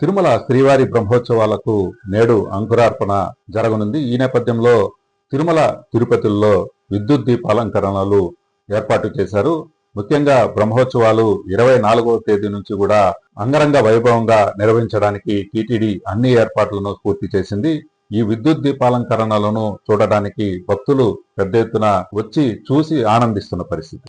తిరుమల శ్రీవారి బ్రహ్మోత్సవాలకు నేడు అంకురార్పణ జరగనుంది. ఈ నేపథ్యంలో తిరుమల తిరుపతిలో విద్యుత్ దీపాలంకరణలు ఏర్పాటు చేశారు. ముఖ్యంగా బ్రహ్మోత్సవాలు ఇరవై నాలుగవ తేదీ నుంచి కూడా అంగరంగ వైభవంగా నిర్వహించడానికి టీటీడీ అన్ని ఏర్పాట్లను పూర్తి చేసింది. ఈ విద్యుత్ దీపాలంకరణలను చూడడానికి భక్తులు పెద్ద ఎత్తున వచ్చి చూసి ఆనందిస్తున్న పరిస్థితి.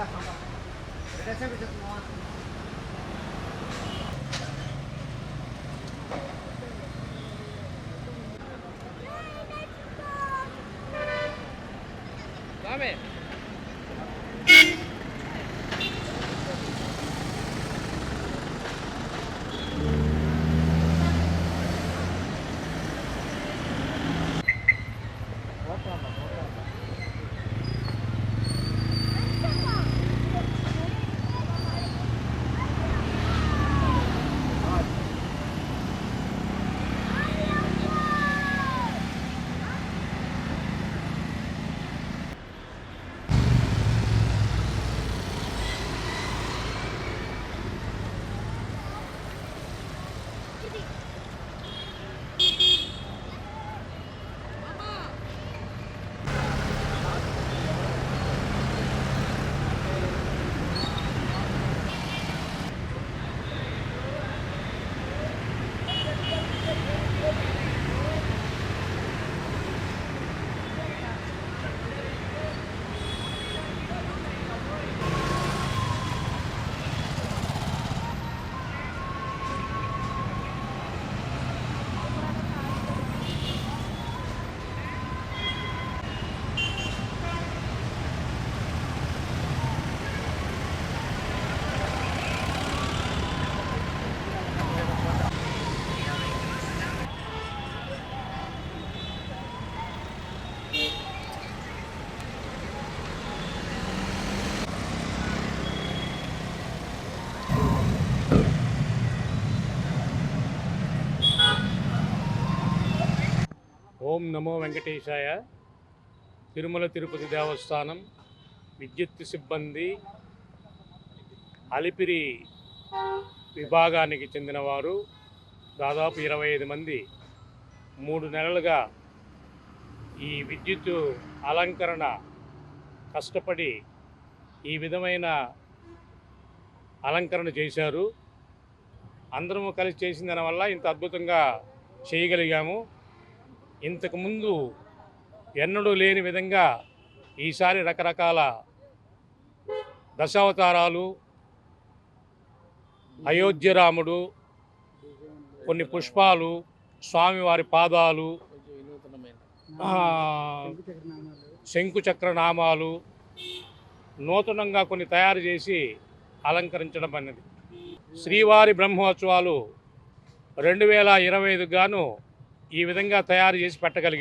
ダメ ఓం నమో వెంకటేశాయ. తిరుమల తిరుపతి దేవస్థానం విద్యుత్ సిబ్బంది అలిపిరి విభాగానికి చెందినవారు. దాదాపు ఇరవై ఐదు మంది మూడు నెలలుగా ఈ విద్యుత్ అలంకరణ కష్టపడి ఈ విధమైన అలంకరణ చేశారు. అందరము కలిసి చేసిన దానివల్ల ఇంత అద్భుతంగా చేయగలిగాము. ఇంతకుముందు ఎన్నడూ లేని విధంగా ఈసారి రకరకాల దశావతారాలు అయోధ్యరాముడు కొన్ని పుష్పాలు స్వామివారి పాదాలు ఆ, శంకుచక్ర నామాలు నూతనంగా కొన్ని తయారు చేసి అలంకరించడం అన్నది. శ్రీవారి బ్రహ్మోత్సవాలు రెండు వేల ఇరవై ఐదుగాను గాను ఈ విధంగా తయారు చేసి పెట్టగలిగారు.